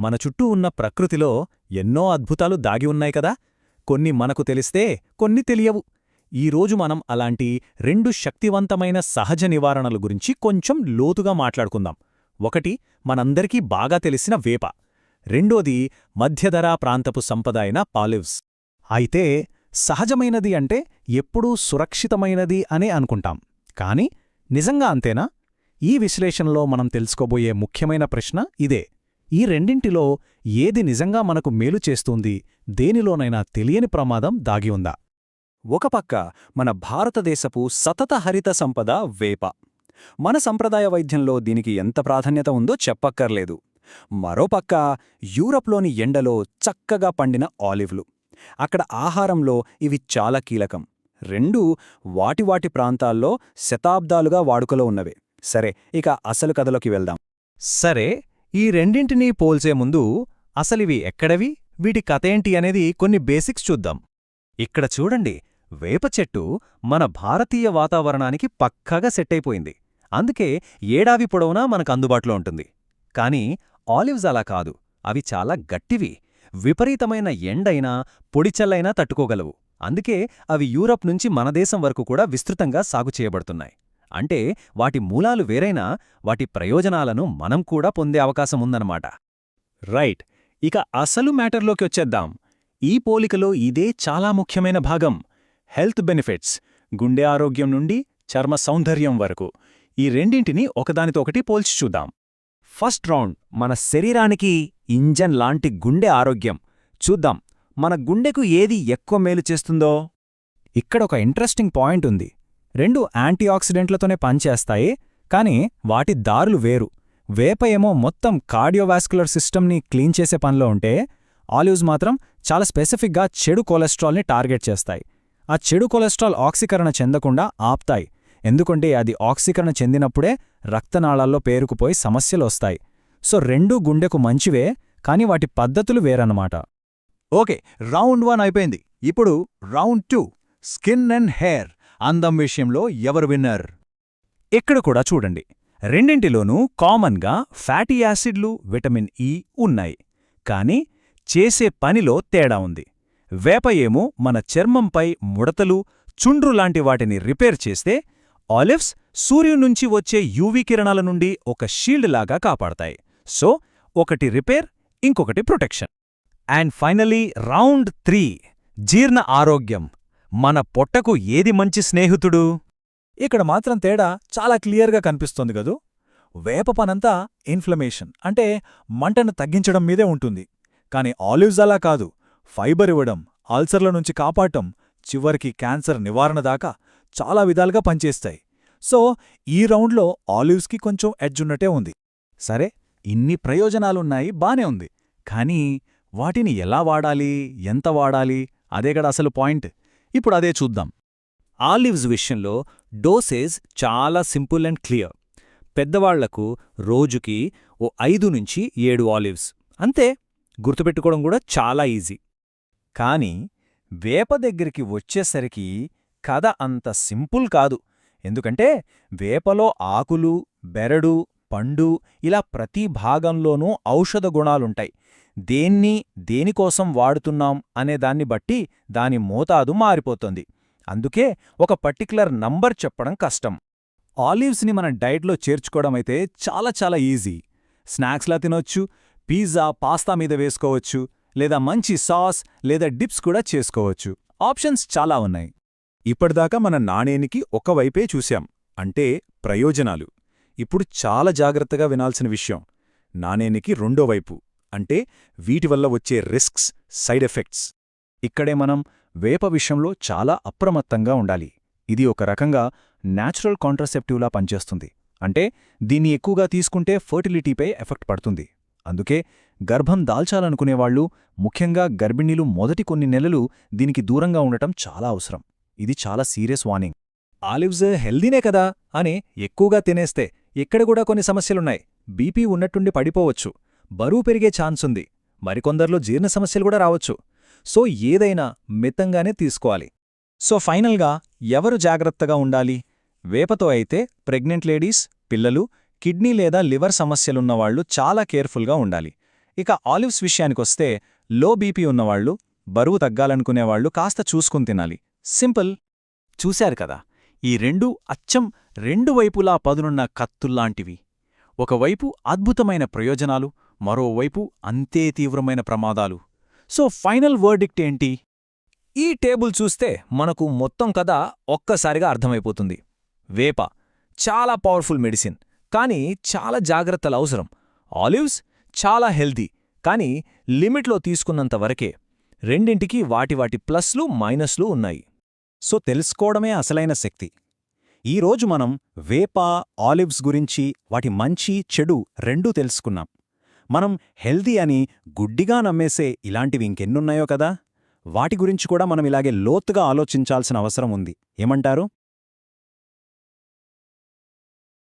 మన చుట్టూ ఉన్న ప్రకృతిలో ఎన్నో అద్భుతాలు దాగి ఉన్నాయి కదా? కొన్ని మనకు తెలిస్తే కొన్ని తెలియవు. ఈరోజు మనం అలాంటి రెండు శక్తివంతమైన సహజ నివారణల గురించి కొంచెం లోతుగా మాట్లాడుకుందాం. ఒకటి మనందరికీ బాగా తెలిసిన వేప. రెండోది మధ్యధరా ప్రాంతపు సంపద అయిన పాలివ్స్. అయితే సహజమైనది అంటే ఎప్పుడూ సురక్షితమైనది అనే అనుకుంటాం. కాని నిజంగా అంతేనా? ఈ విశ్లేషణలో మనం తెలుసుకోబోయే ముఖ్యమైన ప్రశ్న ఇదే. ఈ రెండింటిలో ఏది నిజంగా మనకు మేలు చేస్తుంది దేనిలోనైనా తెలియని ప్రమాదం దాగి ఉందా? ఒకపక్క మన భారతదేశపు సతత హరిత సంపద వేప. మన సంప్రదాయ వైద్యంలో దీనికి ఎంత ప్రాధాన్యత ఉందో చెప్పక్కర్లేదు. మరోపక్క యూరప్లోని ఎండలో చక్కగా పండిన ఆలివ్లు. అక్కడ ఆహారంలో ఇవి చాలా కీలకం. రెండూ వాటివాటి ప్రాంతాల్లో శతాబ్దాలుగా వాడుకలో ఉన్నవే. సరే ఇక అసలు కథలోకి వెళ్దాం. సరే ఈ రెండింటినీ పోల్చే ముందు అసలివి ఎక్కడవి? వీటి కథేంటి అనేది కొన్ని బేసిక్స్ చూద్దాం. ఇక్కడ చూడండి వేప చెట్టు మన భారతీయ వాతావరణానికి పక్కాగా సెట్టయిపోయింది అందుకే ఏడావి పొడవునా మనకు అందుబాటులో ఉంటుంది. కానీ ఆలివ్స్ అలా కాదు. అవి చాలా గట్టివి. విపరీతమైన ఎండైనా పొడిచల్లైనా తట్టుకోగలవు. అందుకే అవి యూరప్ నుంచి మన దేశం వరకు కూడా విస్తృతంగా సాగు చేయబడుతున్నాయి. అంటే వాటి మూలాలు వేరైనా వాటి ప్రయోజనాలను మనం కూడా పొందే అవకాశం ఉందన్నమాట. రైట్. ఇక అసలు మ్యాటర్లోకి వచ్చేద్దాం. ఈ పోలికలో ఇదే చాలా ముఖ్యమైన భాగం. Health benefits. గుండె ఆరోగ్యం నుండి చర్మ సౌందర్యం వరకు. ఈ రెండింటినీ ఒకదానితో ఒకటి పోల్చి చూద్దాం. ఫస్ట్ రౌండ్ మన శరీరానికి ఇంజన్ లాంటి గుండె ఆరోగ్యం. చూద్దాం మన గుండెకు ఏది ఎక్కువ మేలు చేస్తుందో? ఇక్కడ ఒక ఇంట్రెస్టింగ్ పాయింట్ ఉంది. రెండు యాంటీఆక్సిడెంట్లతోనే పనిచేస్తాయి కానీ వాటి దారులు వేరు. వేప ఏమో మొత్తం కార్డియోవాస్కులర్ సిస్టమ్ని క్లీన్ చేసే పనిలో ఉంటే ఆలివ్స్ మాత్రం చాలా స్పెసిఫిక్గా చెడు కొలెస్ట్రాల్ని టార్గెట్ చేస్తాయి. ఆ చెడు కొలెస్ట్రాల్ ఆక్సీకరణ చెందకుండా ఆప్తాయి. ఎందుకంటే అది ఆక్సీకరణ చెందినప్పుడే రక్తనాళాల్లో పేరుకుపోయి సమస్యలొస్తాయి సో రెండూ గుండెకు మంచివే కాని వాటి పద్ధతులు వేరన్నమాట. ఓకే రౌండ్ వన్ అయిపోయింది. ఇప్పుడు round two skin and hair. అందం విషయంలో ఎవరు విన్నర్? ఇక్కడ కూడా చూడండి. రెండింటిలోనూ కామన్గా ఫ్యాటీ యాసిడ్లు విటమిన్ ఇ ఉన్నాయి. కాని చేసే పనిలో తేడా ఉంది. వేప ఏమో మన చర్మంపై ముడతలు చుండ్రు లాంటి వాటిని రిపేర్ చేస్తే ఆలివ్స్ సూర్యునుంచి వచ్చే యూవీ కిరణాల నుండి ఒక షీల్డ్ లాగా కాపాడతాయి. సో ఒకటి రిపేర్ ఇంకొకటి protection. And finally round three జీర్ణ ఆరోగ్యం. మన పొట్టకు ఏది మంచి స్నేహితుడు? ఇక్కడ మాత్రం తేడా చాలా క్లియర్గా కనిపిస్తోంది గదూ వేప పనంతా ఇన్ఫ్లమేషన్ అంటే మంటను తగ్గించడం మీదే ఉంటుంది. కాని ఆలివ్స్ అలా కాదు. ఫైబర్ ఇవ్వడం అల్సర్ల నుంచి కాపాడటం చివరికి క్యాన్సర్ నివారణ దాకా చాలా విధాలుగా పనిచేస్తాయి. సో ఈ రౌండ్లో ఆలివ్స్కి కొంచెం ఎడ్జున్నట్టే ఉంది. సరే ఇన్ని ప్రయోజనాలున్నాయి బానే ఉంది. కానీ వాటిని ఎలా వాడాలి ఎంత వాడాలి అదేగడ అసలు పాయింట్. ఇప్పుడు అదే చూద్దాం. ఆలివ్స్ విషయంలో డోసేజ్ చాలా సింపుల్ అండ్ క్లియర్. పెద్దవాళ్ళకు రోజుకి ఓ ఐదు నుంచి ఏడు ఆలివ్స్. అంతే గుర్తుపెట్టుకోవడం కూడా చాలా ఈజీ. కాని వేప దగ్గరికి వచ్చేసరికి కథ అంత సింపుల్ కాదు. ఎందుకంటే వేపలో ఆకులు బెరడు పండు ఇలా ప్రతి భాగంలోనూ ఔషధ గుణాలుంటాయి. దేన్ని దేనికోసం వాడుతున్నాం అనే దాన్ని బట్టి దాని మోతాదు మారిపోతుంది. అందుకే ఒక పర్టిక్యులర్ నంబర్ చెప్పడం కష్టం. ఆలివ్స్ని మన డైట్లో చేర్చుకోవడమైతే చాలా చాలా ఈజీ. స్నాక్స్లా తినొచ్చు పిజ్జా పాస్తా మీద వేసుకోవచ్చు లేదా మంచి సాస్ లేదా డిప్స్ కూడా చేసుకోవచ్చు. ఆప్షన్స్ చాలా ఉన్నాయి. ఇప్పటిదాకా మన నాణేనికి ఒకవైపే చూశాం అంటే ప్రయోజనాలు. ఇప్పుడు చాలా జాగ్రత్తగా వినాల్సిన విషయం నాణేనికి రెండో వైపు. అంటే వీటి వల్ల వచ్చే రిస్క్స్ సైడ్ ఎఫెక్ట్స్. ఇక్కడే మనం వేప విషయంలో చాలా అప్రమత్తంగా ఉండాలి. ఇది ఒక రకంగా న్యాచురల్ కాంట్రసెప్టివ్లా పనిచేస్తుంది. అంటే దీన్ని ఎక్కువగా తీసుకుంటే ఫర్టిలిటీపై ఎఫెక్ట్ పడుతుంది. అందుకే గర్భం దాల్చాలనుకునేవాళ్ళు ముఖ్యంగా గర్భిణీలు మొదటి కొన్ని నెలలు దీనికి దూరంగా ఉండటం చాలా అవసరం. ఇది చాలా సీరియస్ వార్నింగ్. ఆలివ్స్ హెల్దీనే కదా అని ఎక్కువగా తినేస్తే ఇక్కడ కూడా కొన్ని సమస్యలున్నాయి. బీపీ ఉన్నట్టుండి పడిపోవచ్చు. బరువు పెరిగే ఛాన్సుంది మరికొందర్లో జీర్ణ సమస్యలు కూడా రావచ్చు. సో ఏదైనా మితంగానే తీసుకోవాలి. సో ఫైనల్గా ఎవరు జాగ్రత్తగా ఉండాలి? వేపతో అయితే ప్రెగ్నెంట్ లేడీస్ పిల్లలు కిడ్నీ లేదా లివర్ సమస్యలున్నవాళ్ళు చాలా కేర్ఫుల్గా ఉండాలి. ఇక ఆలివ్స్ విషయానికొస్తే లో బీపీ ఉన్నవాళ్ళు బరువు తగ్గాలనుకునేవాళ్ళు కాస్త చూసుకుని తినాలి. సింపుల్. చూశారు కదా ఈ రెండూ అచ్చం రెండు వైపులా పదునున్న కత్తుల్లాంటివి. ఒకవైపు అద్భుతమైన ప్రయోజనాలు మరోవైపు అంతే తీవ్రమైన ప్రమాదాలు. సో ఫైనల్ వర్డిక్ట్ ఏంటి? ఈ టేబుల్ చూస్తే మనకు మొత్తం కథ ఒక్కసారిగా అర్థమైపోతుంది. వేప చాలా పవర్ఫుల్ మెడిసిన్ కానీ చాలా జాగ్రత్తలు అవసరం. ఆలివ్స్ చాలా హెల్దీ కానీ లిమిట్లో తీసుకున్నంత వరకే రెండింటికి వాటి వాటి ప్లస్లు మైనస్లు ఉన్నాయి. సో తెలుసుకోవడమే అసలైన శక్తి. ఈరోజు మనం వేప ఆలివ్స్ గురించి వాటి మంచి చెడు రెండూ తెలుసుకున్నాం. మనం హెల్దీ అని గుడ్డిగా నమ్మేసే ఇలాంటివి ఇంకెన్నున్నాయో కదా? వాటి గురించి కూడా మనం ఇలాగే లోతుగా ఆలోచించాల్సిన అవసరం ఉంది. ఏమంటారు?